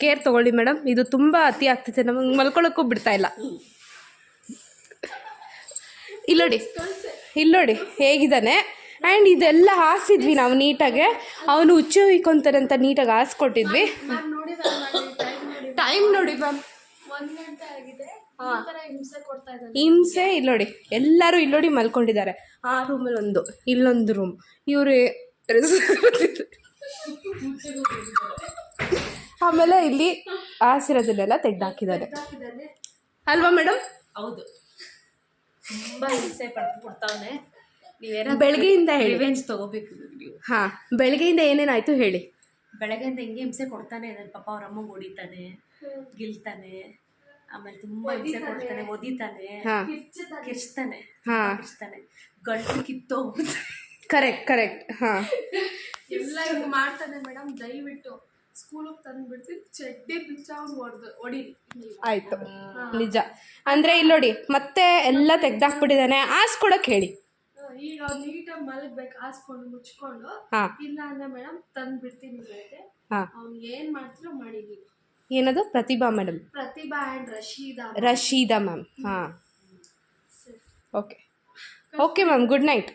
Care ತಗೊಳ್ಳಿ madam. ಇದು ತುಂಬ ಅತಿ ಆಗ್ತಿದೆ. ನಮಗೆ ಮಲ್ಕೊಳ್ಳೋಕ್ಕೂ ಬಿಡ್ತಾ ಇಲ್ಲ. ಇಲ್ಲೋಡಿ ಇಲ್ಲೋಡಿ ಹೇಗಿದ್ದಾನೆ? ಆ್ಯಂಡ್ ಇದೆಲ್ಲ ಹಾಸಿದ್ವಿ ನಾವು ನೀಟಾಗೆ. ಅವನು ಹುಚ್ಚು ಇಕ್ಕೊಂತಾರೆ ಅಂತ ನೀಟಾಗಿ ಹಾಸ್ಕೊಟ್ಟಿದ್ವಿ. ಟೈಮ್ ನೋಡಿ ಮ್ಯಾಮ್. ಹಿಂಸೆ ಇಲ್ಲೋಡಿ ಎಲ್ಲರೂ ಇಲ್ಲೋಡಿ ಮಲ್ಕೊಂಡಿದ್ದಾರೆ. ಆ ರೂಮಲ್ಲಿ ಒಂದು ಇಲ್ಲೊಂದು ರೂಮ್ ಇವರು ಆಮೇಲೆ ಇಲ್ಲಿ ಆಸಿರೋದನ್ನೆಲ್ಲ ತೆಗ್ದಾಕಿದ್ದಾರೆ. ಅಲ್ವಾ ಮೇಡಮ್? ಹೌದು. ತುಂಬಾ ಹಿಂಸೆ ಪಡ್ತು ಕೊಡ್ತಾವನೆ. ನೀವೇನ ಬೆಳಗ್ಗೆಯಿಂದ ಹೇಳಿ. ರಿವೆಂಜ್ ತಗೋಬೇಕು ಹಾ ಹಾಂ ಬೆಳಗ್ಗೆಯಿಂದ ಏನೇನಾಯ್ತು ಹೇಳಿ. ಬೆಳಗ್ಗೆಯಿಂದ ಹಿಂಗೆ ಹಿಂಸೆ ಕೊಡ್ತಾನೆ ಇದ್ದಾನೆ ಪಾಪ ಅವ್ರ ಅಮ್ಮ ಹೊಡಿತಾನೆ ಗಿಲ್ತಾನೆ ಆಮೇಲೆ ತುಂಬಾ ಹಿಂಸೆ ಕೊಡ್ತಾನೆ ಒದಿತಾನೆ ಹಾಂ. ಕಿರ್ಚ್ತಾನೆ ಹಾಂ. ಕಿರ್ಚ್ತಾನೆ. ಗಂಟು ಕಿತ್ತೋ ಕರೆಕ್ಟ್ ಕರೆಕ್ಟ್ ಹಾ. ಎಲ್ಲ ಇದು ಮಾಡ್ತಾನೆ ಮೇಡಮ್ ದಯವಿಟ್ಟು. ಸ್ಕೂಲಿಗೆ ತಂದ್ಬಿಡ್ತೀನಿ ಚಡ್ಡಿ ಬಿಚ್ಚ ಅವ್ನು ಹೊಡೆದು ಹೊಡೀರಿ ನೀವು ಆಯಿತು ನಿಜ. ಅಂದರೆ ಇಲ್ಲೋಡಿ ಮತ್ತೆ ಎಲ್ಲ ತೆಗ್ದಾಕ್ಬಿಟ್ಟಿದ್ದಾನೆ ಆಸ್ಕೊಡಕ್ ಹೇಳಿ. ಈಗ ಅವ್ನು ನೀಟಾಗಿ ಮಲಗ್ಬೇಕು ಹಾಸ್ಕೊಂಡು ಮುಚ್ಕೊಂಡು ಹಾಂ. ಇಲ್ಲ ಅಂದ್ರೆ ಮೇಡಮ್ ತಂದು ಬಿಡ್ತೀನಿ ಬೆಳಗ್ಗೆ ಹಾಂ. ಅವ್ನು ಏನ್ ಮಾಡ್ತಿರೋ ಮಾಡಿ ಏನದು? Pratibha madam. Pratibha and Rashida Rashida ma'am. ಹಾಂ. Okay. Okay ma'am good night.